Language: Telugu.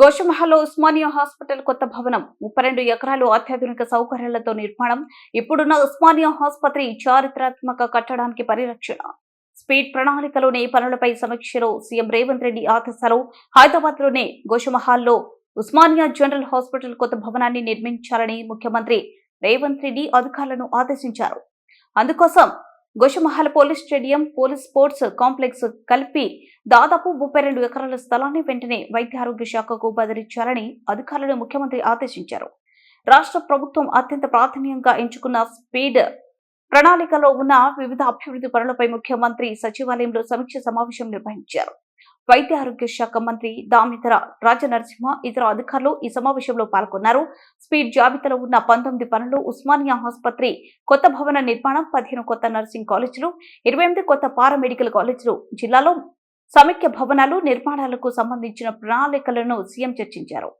గోషమహల్లో ఉస్మానియా హాస్పిటల్ కొత్త భవనం. ముప్పై రెండు ఎకరాలు అత్యాధునిక సౌకర్యాలతో నిర్మాణం. ఇప్పుడున్న ఉస్మానియా ఆసుపత్రి చారిత్రాత్మక కట్టడానికి పరిరక్షణ. స్పీడ్ ప్రణాళికలోని పనులపై సమీక్షలో సీఎం రేవంత్ రెడ్డి ఆదేశాలు. హైదరాబాద్లోనే గోషమహాల్లో ఉస్మానియా జనరల్ హాస్పిటల్ కొత్త భవనాన్ని నిర్మించాలని ముఖ్యమంత్రి రేవంత్ రెడ్డి అధికారులను ఆదేశించారు. అందుకోసం Goshamahal police stadium police sports complex కలిపి దాదాపు ముప్పై రెండు ఎకరాల స్థలాన్ని వెంటనే వైద్య ఆరోగ్య శాఖకు బదిలించాలని అధికారులను ముఖ్యమంత్రి ఆదేశించారు. రాష్ట్ర ప్రభుత్వం అత్యంత ప్రాధాన్యంగా ఎంచుకున్న స్పీడ్ ప్రణాళికలో ఉన్న వివిధ అభివృద్ధి పనులపై ముఖ్యమంత్రి సచివాలయంలో సమీక్ష సమావేశం నిర్వహించారు. వైద్య ఆరోగ్య శాఖ మంత్రి దామితర రాజనరసింహ ఇతర అధికారులు ఈ సమావేశంలో పాల్గొన్నారు. స్పీడ్ జాబితాలో ఉన్న పంతొమ్మిది పనులు ఉస్మానియా ఆసుపత్రి కొత్త భవన నిర్మాణం పదిహేను కొత్త నర్సింగ్ కాలేజీలు ఇరవై ఎనిమిది కొత్త పారామెడికల్ కాలేజీలు జిల్లాలో సమైక్య భవనాలు నిర్మాణాలకు సంబంధించిన ప్రణాళికలను సీఎం చర్చించారు.